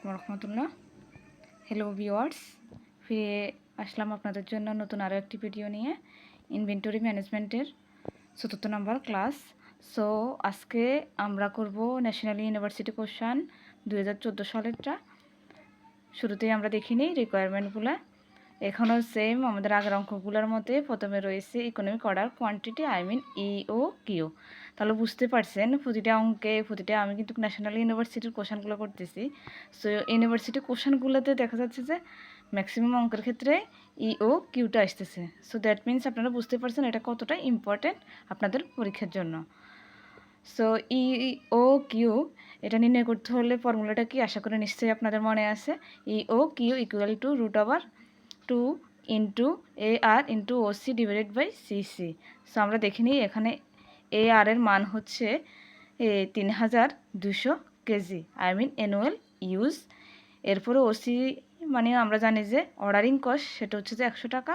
আলাইকুম রহমতুল্লাহ। Hello viewers ফিরে আসলাম আপনাদের জন্য নতুন আরও একটি ভিডিও নিয়ে। ইনভেন্টরি ম্যানেজমেন্টের চতুর্থ নম্বর ক্লাস সো আজকে আমরা করব ন্যাশনাল ইউনিভার্সিটি কোশ্চান দু হাজার চোদ্দ সালেরটা। শুরুতেই আমরা দেখিনি রিকোয়ারমেন্টগুলো এখনও সেম আমাদের আগের অঙ্কগুলোর মধ্যে প্রথমে রয়েছে economic order quantity I mean E O Q তাহলে বুঝতে পারছেন প্রতিটা অঙ্কে, প্রতিটা আমি কিন্তু ন্যাশনাল ইউনিভার্সিটির কোশ্চানগুলো করতেছি। সো ইউনিভার্সিটি কোশ্চানগুলোতে দেখা যাচ্ছে যে ম্যাক্সিমাম অঙ্কের ক্ষেত্রে ই ও কিউটা আসতেছে। সো দ্যাট মিনস আপনারা বুঝতে পারছেন এটা কতটা ইম্পর্টেন্ট আপনাদের পরীক্ষার জন্য। সো ই ও কিউ এটা নির্ণয় করতে হলে ফর্মুলাটা কি? আশা করি নিশ্চয়ই আপনাদের মনে আছে। E O Q equal to root over two into A R into O C divided by C C so আমরা দেখে নিই এখানে এ আর এর মান হচ্ছে তিন হাজার দুশো কেজি। আই মিন অ্যানুয়াল ইউজ এরপরে ওসি মানে আমরা জানি যে অর্ডারিং কস্ট সেটা হচ্ছে যে একশো টাকা।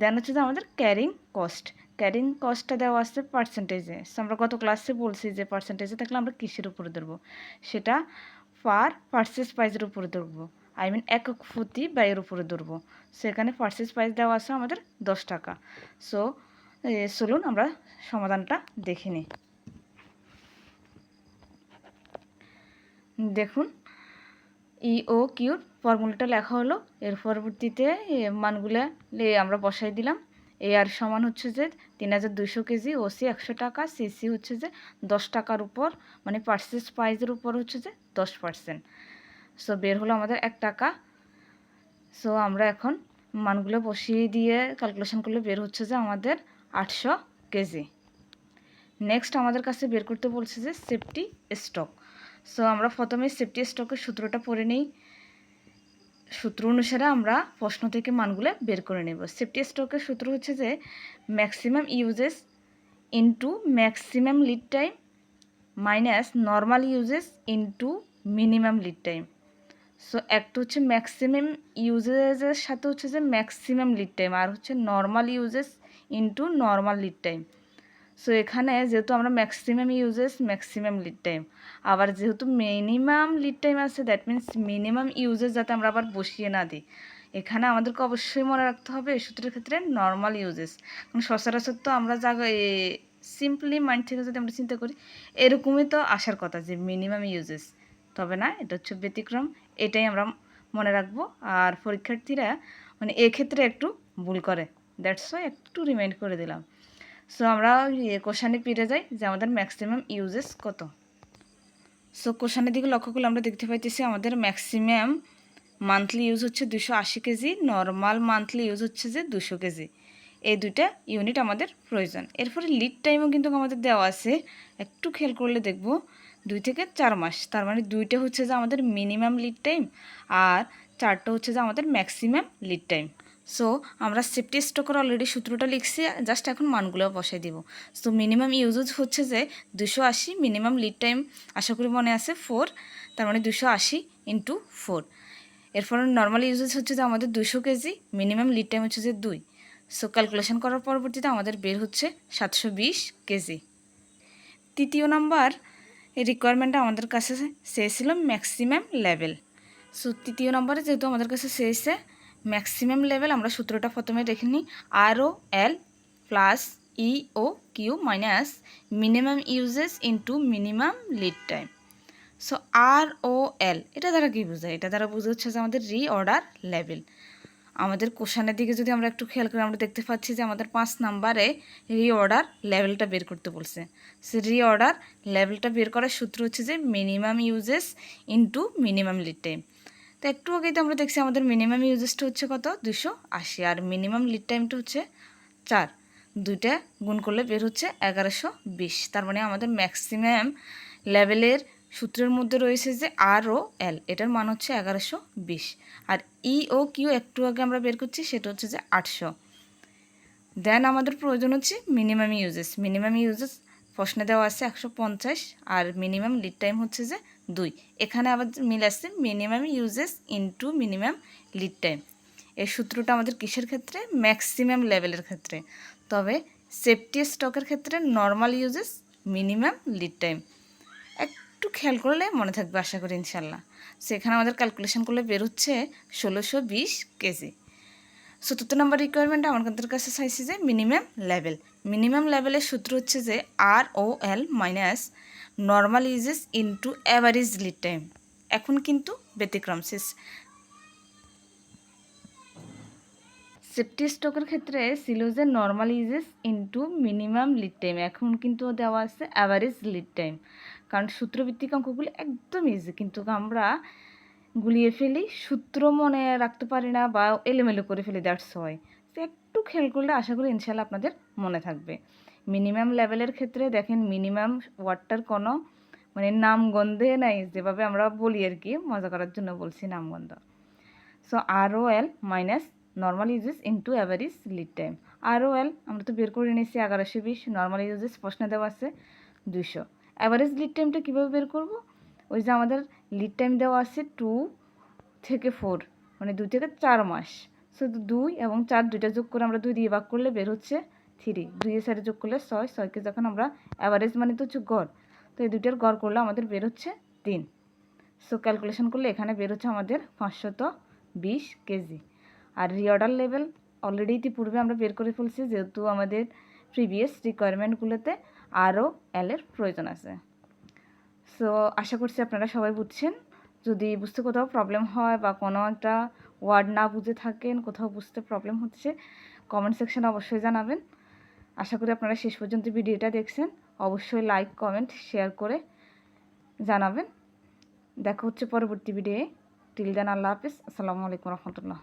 দেন হচ্ছে যে আমাদের ক্যারিং কস্ট ক্যারিং কস্টটা দেওয়া আছে পার্সেন্টেজে সো আমরা গত ক্লাসে বলছি যে পার্সেন্টেজে থাকলে আমরা কিসের উপরে ধরবো? সেটা পার পার্সেস প্রাইজের উপরে ধরবো। আই মিন একক প্রতি ব্যয়ের উপরে ধরবো। সেখানে পার্সেস প্রাইস দেওয়া আছে আমাদের দশ টাকা। সো চলুন আমরা সমাধানটা দেখে নিই। দেখুন ই ও কিউর ফর্মুলাটা লেখা হলো। এর পরবর্তীতে মানগুলো আমরা বসাই দিলাম। এ আর সমান হচ্ছে যে তিন হাজার দুশো কেজি ওসি একশো টাকা সিসি হচ্ছে যে দশ টাকার উপর মানে পার্সেস প্রাইজের উপর হচ্ছে যে দশ পার্সেন্ট সো বের হলো আমাদের এক টাকা। সো আমরা এখন মানগুলো বসিয়ে দিয়ে ক্যালকুলেশন করলে বের হচ্ছে যে আমাদের আটশো কেজি। নেক্সট আমাদের কাছে বের করতে বলছে যে সেফটি স্টক সো আমরা প্রথমে সেফটি স্টকের সূত্রটা পড়ে নিই। সূত্র অনুসারে আমরা প্রশ্ন থেকে মানগুলো বের করে নেব। সেফটি স্টকের সূত্র হচ্ছে যে maximum usages into maximum lead time minus normal usages into minimum lead time so একটা হচ্ছে ম্যাক্সিমাম ইউজেসের সাথে হচ্ছে যে ম্যাক্সিমাম লিড টাইম আর হচ্ছে normal usages into normal lead time so এখানে যেহেতু আমরা maximum usages maximum lead time আবার যেহেতু মিনিমাম লিড টাইম আছে দ্যাট মিনস মিনিমাম ইউজেস যাতে আমরা আবার বসিয়ে না দিই। এখানে আমাদেরকে অবশ্যই মনে রাখতে হবে এই সূত্রের ক্ষেত্রে নর্মাল ইউজেস কারণ সচরাচর তো আমরা যা সিম্পলি মাইন্ড থেকে যদি আমরা চিন্তা করি, এরকমই তো আসার কথা যে মিনিমাম ইউজেস তবে না, এটা হচ্ছে ব্যতিক্রম। এটাই আমরা মনে রাখব। আর পরীক্ষার্থীরা মানে এক্ষেত্রে একটু ভুল করে। দ্যাটস ওয়াই একটু রিমাইন্ড করে দিলাম। সো আমরা কোশানে ফিরে যাই যে আমাদের ম্যাক্সিমাম ইউজেস কত? সো কোশানের দিকে লক্ষ্য করলে আমরা দেখতে পাইতেছি আমাদের ম্যাক্সিমাম মান্থলি ইউজ হচ্ছে দুশো আশি কেজি নর্মাল মান্থলি ইউজ হচ্ছে যে দুশো কেজি। এই দুইটা ইউনিট আমাদের প্রয়োজন। এরপরে লিড টাইমও কিন্তু আমাদের দেওয়া আছে। একটু খেয়াল করলে দেখব। দুই থেকে চার মাস। তার মানে দুইটা হচ্ছে যে আমাদের মিনিমাম লিড টাইম আর চারটা হচ্ছে যে আমাদের ম্যাক্সিমাম লিড টাইম সো আমরা সেফটি স্টকের অলরেডি সূত্রটা লিখছি জাস্ট এখন মানগুলো বসাই দিব। সো মিনিমাম ইউজেজ হচ্ছে যে দুশো আশি মিনিমাম লিড টাইম আশা করি মনে আছে ফোর তার মানে দুশো আশি ইন্টু ফোর এরপর নর্মাল ইউজেজ হচ্ছে যে আমাদের দুশো কেজি মিনিমাম লিড টাইম হচ্ছে যে দুই। সো ক্যালকুলেশন করার পরবর্তীতে আমাদের বের হচ্ছে সাতশো বিশ কেজি। তৃতীয় নাম্বার এই রিকোয়ারমেন্টটা আমাদের কাছে শেষ ছিল ম্যাক্সিমাম লেভেল সো তৃতীয় নম্বরে যেহেতু আমাদের কাছে চেয়েছে ম্যাক্সিমাম লেভেল আমরা সূত্রটা প্রথমে দেখে নিই R O L plus E O Q minus minimum usages into minimum lead time so R O L এটা দ্বারা কী বোঝায়? এটা দ্বারা বোঝা হচ্ছে যে আমাদের রি অর্ডার লেভেল আমাদের কোশানের দিকে যদি আমরা একটু খেয়াল করি, আমরা দেখতে পাচ্ছি যে আমাদের পাঁচ নাম্বারে রি অর্ডার লেভেলটা বের করতে বলছে। সে রি অর্ডার লেভেলটা বের করার সূত্র হচ্ছে যে minimum usages into minimum lead time. তো একটু আগেই তো আমরা দেখছি আমাদের মিনিমাম ইউজেসটা হচ্ছে কত? দুশো আশি। আর মিনিমাম লিড টাইমটা হচ্ছে চার। দুইটা গুণ করলে বের হচ্ছে এগারোশো বিশ। তার মানে আমাদের ম্যাক্সিমাম লেভেলের সূত্রের মধ্যে রয়েছে যে আর ও এল এটার মান হচ্ছে এগারোশো বিশ। আর ই ও কিউ একটু আগে আমরা বের করছি, সেটা হচ্ছে যে আটশো। দেন আমাদের প্রয়োজন হচ্ছে মিনিমাম ইউজেস মিনিমাম ইউজেস প্রশ্নে দেওয়া আছে একশো পঞ্চাশ, আর মিনিমাম লিড টাইম হচ্ছে যে দুই। এখানে আবার মিল আসছে minimum usages into minimum lead time এই সূত্রটা আমাদের কিসের ক্ষেত্রে? ম্যাক্সিমাম লেভেলের ক্ষেত্রে। তবে সেফটি স্টকের ক্ষেত্রে normal usages minimum lead time খেয়াল করলে মনে থাকবে আশা করি ইনশাল্লাহ সেখানে আমাদের ক্যালকুলেশন করলে বের হচ্ছে ষোলোশো বিশ কেজি চতুর্থ নম্বর রিকোয়ারমেন্ট আমাদের কাছে চাইছে যে মিনিমাম লেভেল মিনিমাম লেভেলের সূত্র হচ্ছে যে R O L minus normal usages into average lead time এখন কিন্তু ব্যতিক্রম শেষ সেফটি স্টকের ক্ষেত্রে ছিল যে normal usages into minimum lead time এখন কিন্তু দেওয়া আছে অ্যাভারেজ লিড টাইম কারণ সূত্রভিত্তিক অঙ্কগুলো একদম ইজি কিন্তু আমরা গুলিয়ে ফেলি, সূত্র মনে রাখতে পারি না বা এলোমেলো করে ফেলি দ্যাটস হয় তো একটু খেয়াল করলে আশা করি ইনশাল্লাহ আপনাদের মনে থাকবে। মিনিমাম লেভেলের ক্ষেত্রে দেখেন মিনিমাম ওয়ার্ডটার কোনো মানে নামগন্ধে নাই, যেভাবে আমরা বলি আর কি, মজা করার জন্য বলছি নামগন্ধ। So R O L minus normal usages into average lead time R O L আমরা তো বের করে নিয়েছি, এগারোশো বিশ নর্মাল ইউজেস প্রশ্নে দেওয়া আছে দুশো অ্যাভারেজ লিড টাইমটা কীভাবে বের করব? ওই যে আমাদের লিড টাইম দেওয়া আছে টু থেকে ফোর মানে দুই থেকে চার মাস। শুধু দুই এবং চার দুইটা যোগ করে আমরা দুই দিয়ে ভাগ করলে বের হচ্ছে থ্রি দুইয়ের সাইডে যোগ করলে ছয়। ছয়কে যখন আমরা অ্যাভারেজ মানে তো হচ্ছে গড়, তো এই দুইটার গড় করলে আমাদের বের হচ্ছে তিন। সো ক্যালকুলেশন করলে এখানে বের হচ্ছে আমাদের পাঁচশত বিশ কেজি। আর রিঅর্ডার লেভেল অলরেডি ইতিপূর্বে আমরা বের করে ফেলছি, যেহেতু আমাদের প্রিভিয়াস রিকোয়ারমেন্টগুলোতে আরও এলের প্রয়োজন আছে। সো আশা করছি আপনারা সবাই বুঝছেন। যদি বুঝতে কোথাও প্রবলেম হয় বা কোনো একটা ওয়ার্ড না বুঝে থাকেন, কোথাও বুঝতে প্রবলেম হচ্ছে কমেন্ট সেকশানে অবশ্যই জানাবেন। আশা করি আপনারা শেষ পর্যন্ত ভিডিওটা দেখছেন। অবশ্যই লাইক কমেন্ট শেয়ার করে জানাবেন। দেখা হচ্ছে পরবর্তী ভিডিওয়ে টিল দেন আল্লাহ হাফিজ। আসসালামু আলাইকুম রহমতুল্লাহ।